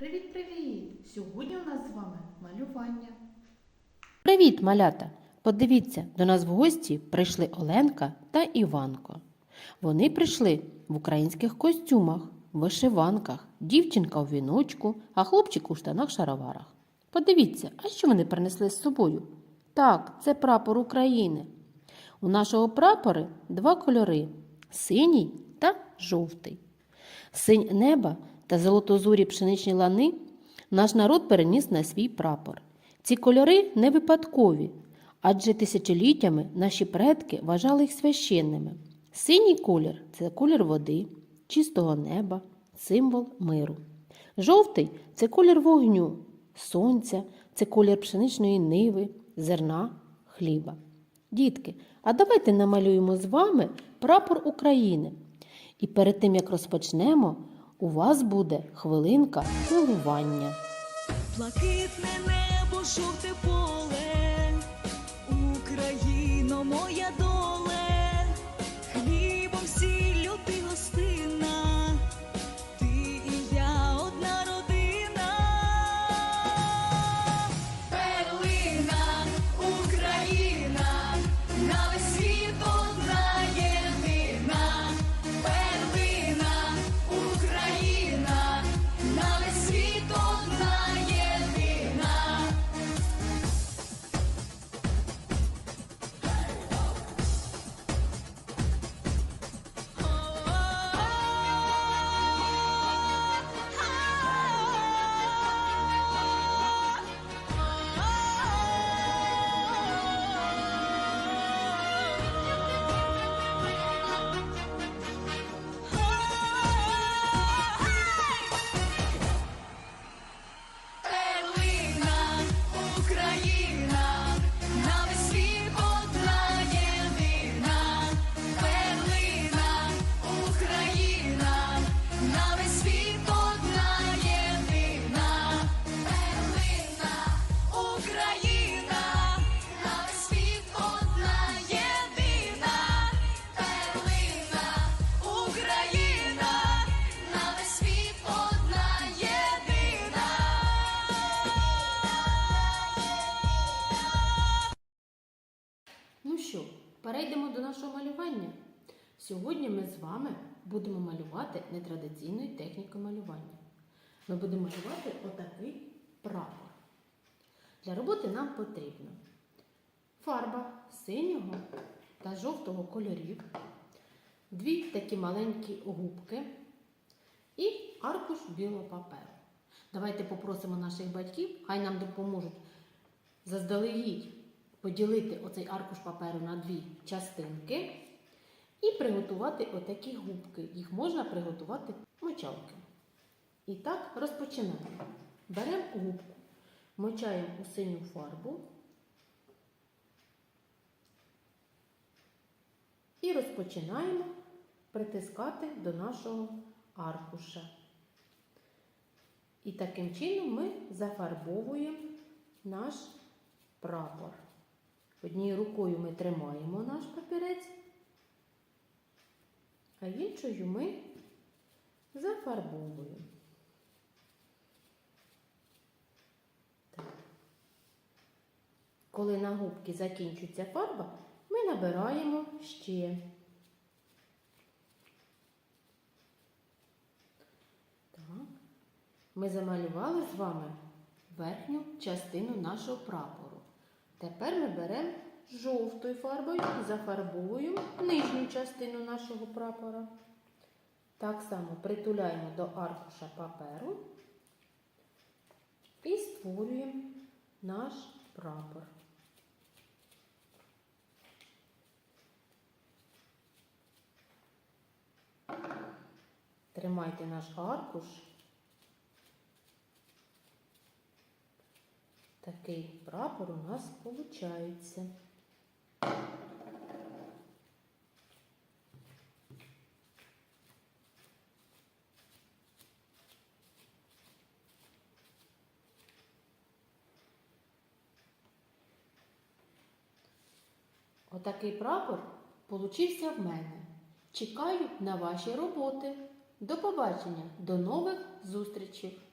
Привіт-привіт! Сьогодні у нас з вами малювання. Привіт, малята! Подивіться, до нас в гості прийшли Оленка та Іванко. Вони прийшли в українських костюмах, вишиванках, дівчинка у віночку, а хлопчик у штанах-шароварах. Подивіться, а що вони принесли з собою? Так, це прапор України. У нашого прапори два кольори синій та жовтий. Синь неба та золотозорі пшеничні лани наш народ переніс на свій прапор. Ці кольори не випадкові, адже тисячоліттями наші предки вважали їх священними. Синій колір це колір води, чистого неба, символ миру. Жовтий це колір вогню, сонця, це колір пшеничної ниви, зерна, хліба. Дітки, а давайте намалюємо з вами прапор України. І перед тим як розпочнемо, у вас буде хвилинка милування. Блакитне небо, жовте поле, Україно, моя доле, нашого малювання. Сьогодні ми з вами будемо малювати нетрадиційною технікою малювання. Ми будемо малювати отакий прапор. Для роботи нам потрібно фарба синього та жовтого кольорів, дві такі маленькі губки і аркуш білого паперу. Давайте попросимо наших батьків, хай нам допоможуть заздалегідь поділити оцей аркуш паперу на дві частинки і приготувати отакі губки. Їх можна приготувати мочалки. І так, розпочинаємо. Беремо губку, мочаємо у синю фарбу і розпочинаємо притискати до нашого аркуша. І таким чином ми зафарбовуємо наш прапор. Однією рукою ми тримаємо наш папірець, а іншою ми зафарбовуємо. Коли на губки закінчується фарба, ми набираємо ще. Так. Ми замалювали з вами верхню частину нашого прапору. Тепер ми беремо жовтою фарбою і зафарбуємо нижню частину нашого прапора. Так само притуляємо до аркуша паперу і створюємо наш прапор. Тримайте наш аркуш. Такий прапор у нас виходить. Отакий прапор получився в мене. Чекаю на ваші роботи. До побачення, до нових зустрічей!